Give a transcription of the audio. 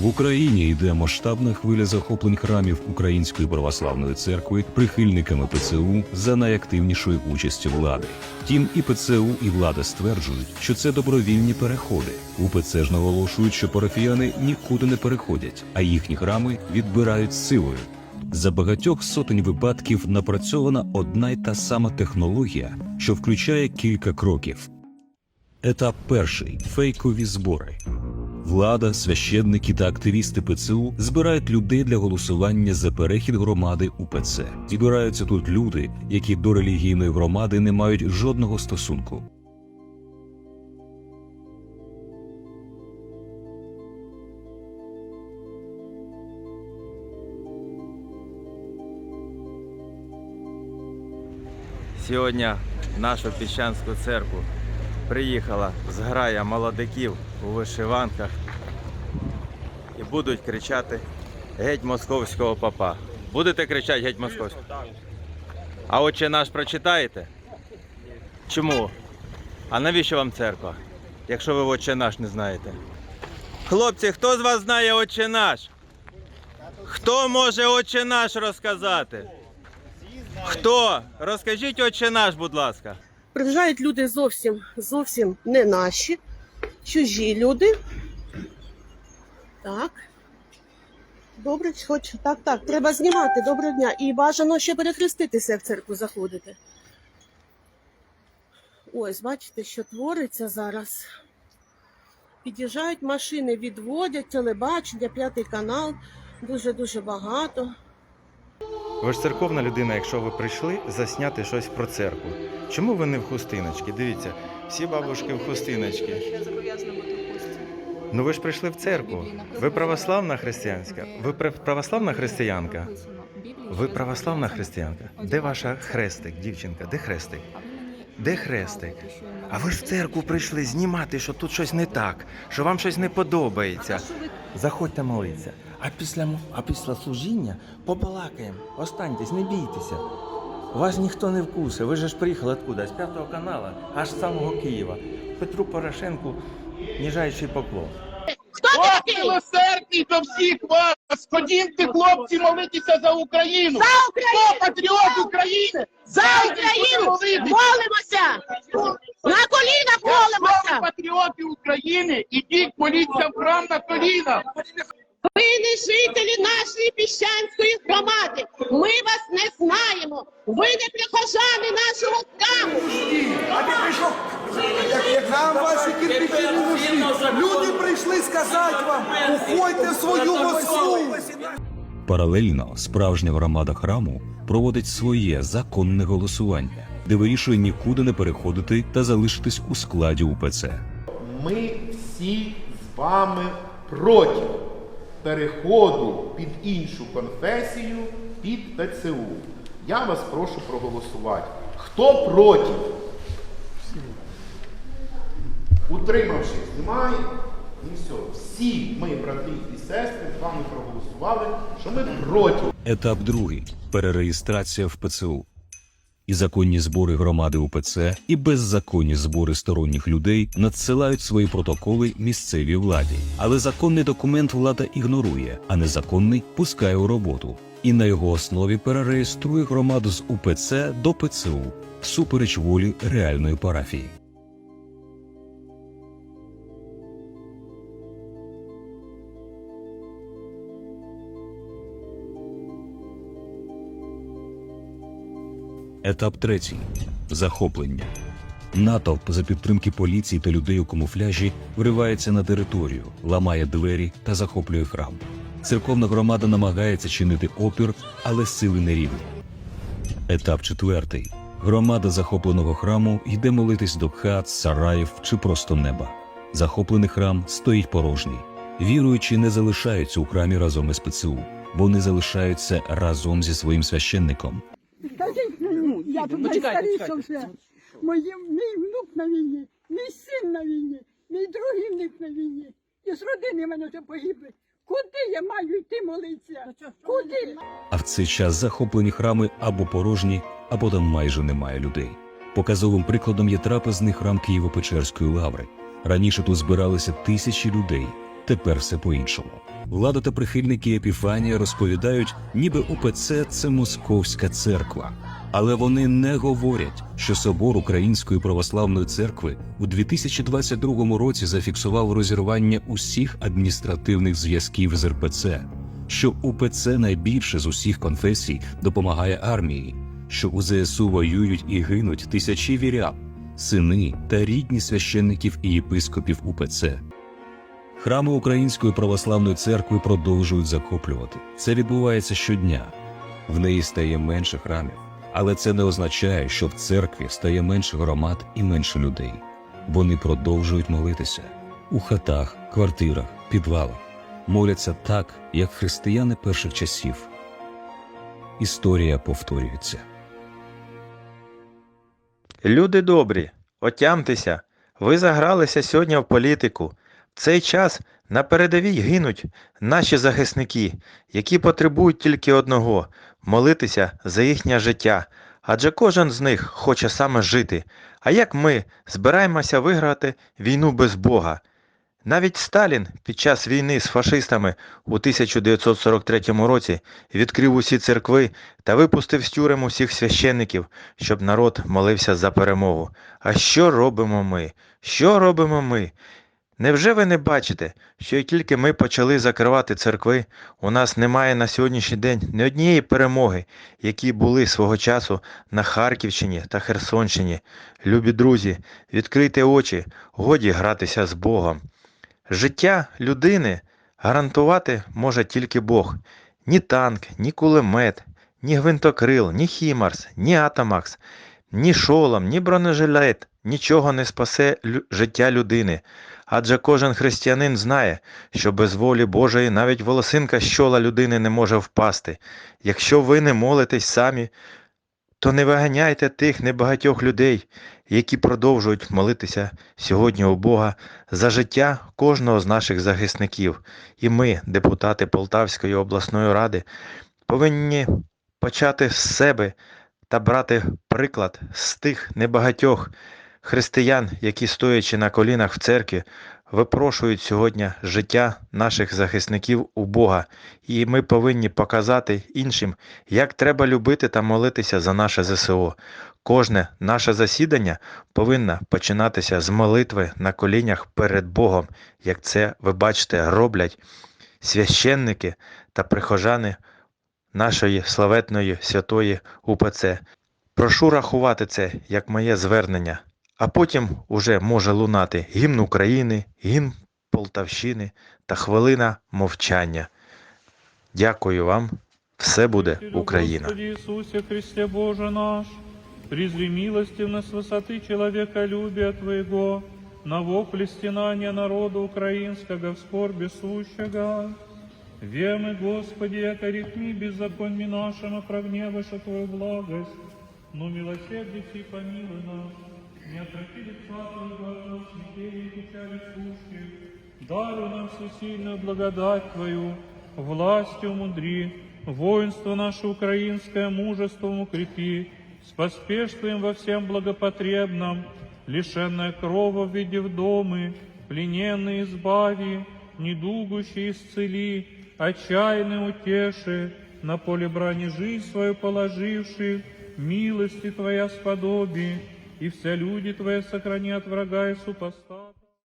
В Україні йде масштабна хвиля захоплень храмів Української православної церкви прихильниками ПЦУ за найактивнішої участі влади. Втім, і ПЦУ, і влада стверджують, що це добровільні переходи. УПЦ ж наголошують, що парафіяни нікуди не переходять, а їхні храми відбирають силою. За багатьох сотень випадків напрацьована одна й та сама технологія, що включає кілька кроків. Етап перший фейкові збори. Влада, священники та активісти ПЦУ збирають людей для голосування за перехід громади УПЦ. Збираються тут люди, які до релігійної громади не мають жодного стосунку. Сьогодні в нашу піщанську церкву приїхала зграя молодиків у вишиванках будуть кричати геть московського папа. Будете кричати геть московського? А отче наш прочитаєте? Чому? А навіщо вам церква, якщо ви отче наш не знаєте? Хлопці, хто з вас знає отче наш? Хто може отче наш розказати? Хто? Розкажіть отче наш, будь ласка. Приїжджають люди зовсім зовсім не наші, чужі люди. Так. Добре, хоч так, так. Треба знімати. Доброго дня. І бажано ще перехреститися, як в церкву заходити. Ось, бачите, що твориться зараз. Під'їжджають машини, відводять телебачення, п'ятий канал. Дуже-дуже багато. Ви ж церковна людина, якщо ви прийшли засняти щось про церкву. Чому ви не в хустиночці? Дивіться, всі бабушки в хустиночці. Я зобов'язана бути. Ну ви ж прийшли в церкву. Ви православна християнська? Ви пр- православна християнка? Ви православна християнка? Де ваша хрестик, дівчинка? Де хрестик? Де хрестик? А ви ж в церкву прийшли знімати, що тут щось не так, що вам щось не подобається. Заходьте молитися. А після, а після служіння побалакаємо. Останьтесь, не бійтеся. Вас ніхто не вкусить. Ви ж приїхали откуда? З п'ятого каналу, аж з самого Києва. Петру Порошенку ніжайший поклон. Бог милосердний до всіх вас! Ходімте, хлопці, молитися за Україну! За Україну! Хто патріот України? За Україну! Молимося! На ви молимося! патріоти України, ідіть моліться в храм на колінах! Ви не жителі нашої піщанської громади. Ми вас не знаємо. Ви не прихожани нашого храму. Нам ваші кирпичі не нужні. Люди прийшли сказати вам, уходьте в свою Москву. Паралельно справжня громада храму проводить своє законне голосування, де вирішує нікуди не переходити та залишитись у складі УПЦ. Ми всі з вами проти переходу під іншу конфесію під ПЦУ. Я вас прошу проголосувати. Хто проти? Утримавшись, немає. І все. Всі ми, брати і сестри, з вами проголосували, що ми проти. Етап другий перереєстрація в ПЦУ. І законні збори громади УПЦ, і беззаконні збори сторонніх людей надсилають свої протоколи місцевій владі. Але законний документ влада ігнорує, а незаконний пускає у роботу. І на його основі перереєструє громаду з УПЦ до ПЦУ всупереч волі реальної парафії. Етап третій захоплення. Натовп за підтримки поліції та людей у камуфляжі вривається на територію, ламає двері та захоплює храм. Церковна громада намагається чинити опір, але сили не рівні. Етап четвертий. Громада захопленого храму йде молитись до хат, сараїв чи просто неба. Захоплений храм стоїть порожній. Віруючі не залишаються у храмі разом із ПЦУ, вони залишаються разом зі своїм священником. Я тут найстаріша вже. Мої, мій внук на війні, мій син на війні, мій другий внук на війні. І з родини мене вже погибли. Куди я маю йти молитися? Куди? А в цей час захоплені храми або порожні, або там майже немає людей. Показовим прикладом є трапезний храм Києво-Печерської лаври. Раніше тут збиралися тисячі людей. Тепер все по-іншому. Влада та прихильники Епіфанія розповідають, ніби УПЦ це московська церква. Але вони не говорять, що собор Української православної церкви у 2022 році зафіксував розірвання усіх адміністративних зв'язків з РПЦ, що УПЦ найбільше з усіх конфесій допомагає армії, що у ЗСУ воюють і гинуть тисячі вірян, сини та рідні священників і єпископів УПЦ. Храми Української православної церкви продовжують захоплювати. Це відбувається щодня. В неї стає менше храмів, але це не означає, що в церкві стає менше громад і менше людей. Вони продовжують молитися у хатах, квартирах, підвалах. Моляться так, як християни перших часів. Історія повторюється. Люди добрі, отямтеся. Ви загралися сьогодні в політику. Цей час на передовій гинуть наші захисники, які потребують тільки одного молитися за їхнє життя. Адже кожен з них хоче саме жити. А як ми збираємося виграти війну без Бога? Навіть Сталін під час війни з фашистами у 1943 році відкрив усі церкви та випустив з тюрем усіх священників, щоб народ молився за перемогу. А що робимо ми? Що робимо ми? Невже ви не бачите, що тільки ми почали закривати церкви, у нас немає на сьогоднішній день ні однієї перемоги, які були свого часу на Харківщині та Херсонщині? Любі друзі, відкрийте очі, годі гратися з Богом. Життя людини гарантувати може тільки Бог. Ні танк, ні кулемет, ні гвинтокрил, ні хімарс, ні атомакс, ні шолом, ні бронежилет нічого не спасе життя людини. Адже кожен християнин знає, що без волі Божої навіть волосинка з чола людини не може впасти. Якщо ви не молитесь самі, то не виганяйте тих небагатьох людей, які продовжують молитися сьогодні у Бога за життя кожного з наших захисників. І ми, депутати Полтавської обласної ради, повинні почати з себе та брати приклад з тих небагатьох християн, які, стоячи на колінах в церкві, випрошують сьогодні життя наших захисників у Бога, і ми повинні показати іншим, як треба любити та молитися за наше ЗСО. Кожне наше засідання повинно починатися з молитви на колінях перед Богом, як це, ви бачите, роблять священники та прихожани нашої славетної святої УПЦ. Прошу рахувати це як моє звернення, а потім уже може лунати гімн України, гімн Полтавщини та хвилина мовчання. Дякую вам. Все буде Україна. Господи Иисусе Христе Боже наш, призри милостивность высоты человеколюбия Твоего, на вопле стенания народа украинского в скорби сущего. Вемы, Господи, яко рекми беззаконьми нашим, и прогневаша Твою благость, но милосердие и помилуй нас, не отврати лица Твоего от смятения и печали сущих, даруй нам всесильную благодать Твою, властью умудри, воинство наше украинское мужеством укрепи, споспешствуем во всем благопотребном, лишенное крова в виде вдомы, плененный избави, недугущий исцели, отчаянный утеши, на поле брани жизнь свою положивший, милости Твоя сподоби, и все люди Твои сохранят врага и супостата.